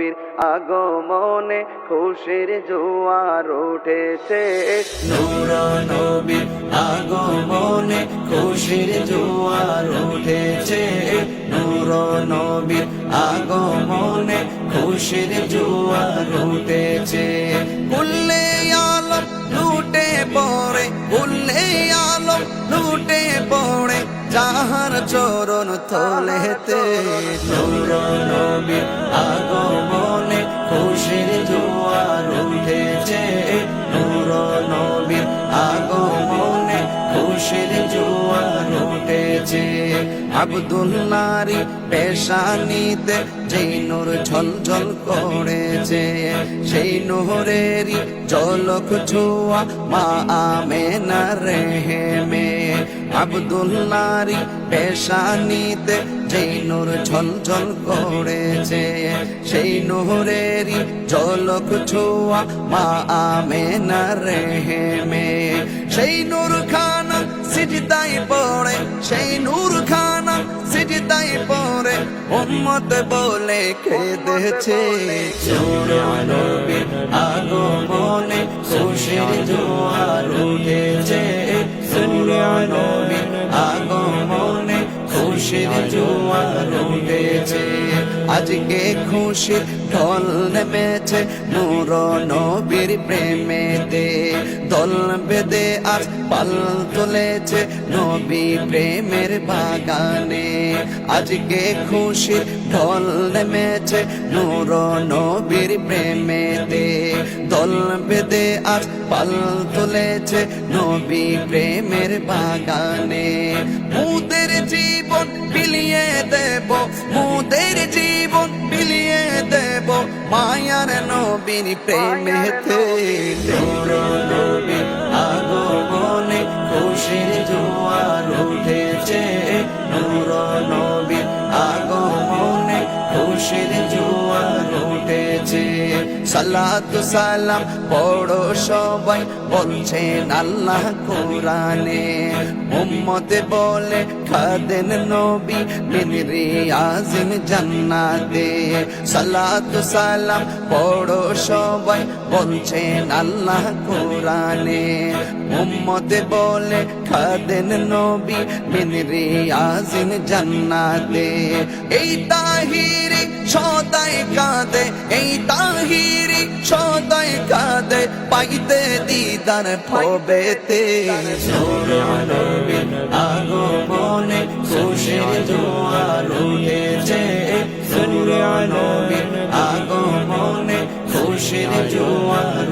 নবীর আগমনে খুশির জোয়ার উঠেছে। নূর নবীর আগমনে খুশির জোয়ার উঠেছে। নূর নবীর আগমনে খুশির জোয়ার উঠেছে। উল্লে আলম লুটে পড়ে উল্লে আলম লুটে পড়ে, যাহার চরণ তলেতে আবদুল্লারি পেশানিতে যেই নূর ঝলঝল করেছে, সেই নহরেরই জলক ছোয়া মা আমেনা রেহেমে। আবদুল্লারি পেশানিতে যেই নূর ঝলঝল করেছে, সেই নহরেরই জলক ছোয়া মা আমেনা রেহেমে। সেই নূর খানা সিজদাই উম্মত বলে কেঁদেছে আগমনে খুশির জোয়ার উঠেছে। আগমনে খুশির জোয়ার উঠেছে। আজকে খুশির ঢল নেমেছে নূর নবীর প্রেমেতে। দল বেদে আজ পাল তুলেছে নবী প্রেমের বাগানে। আজকে খুশির ঢল নেমেছে নূর নবীর প্রেমেতে। দল বেদে আজ পাল তুলেছে নবী প্রেমের বাগানে। মুদের জীবন বিলিয়ে দেব মুদের মায়ার নবীর প্রেমেতে নূর নবীর আগমনে খুশির জোয়ার উঠেছে। নূর নবীর আগমনে খুশির জোয়ার সালাত সালাম পড়ো সবাই, বলছেন আল্লাহ কোরআনে। উম্মতে বলে, খাদেন নবী মিনরি আজিম জান্নাতে। সালাত সালাম পড়ো সবাই, বলছেন আল্লাহ কোরআনে। উম্মতে বলে, খাদেন নবী মিনরি আজিম জান্নাতে। এই তাহিরি সদাই কাঁদে, এই তাহিরি পাইতে দিদার ভবেতে আগমনে খুশির জোয়ার উঠেছে। আগমনে খুশির জোয়ার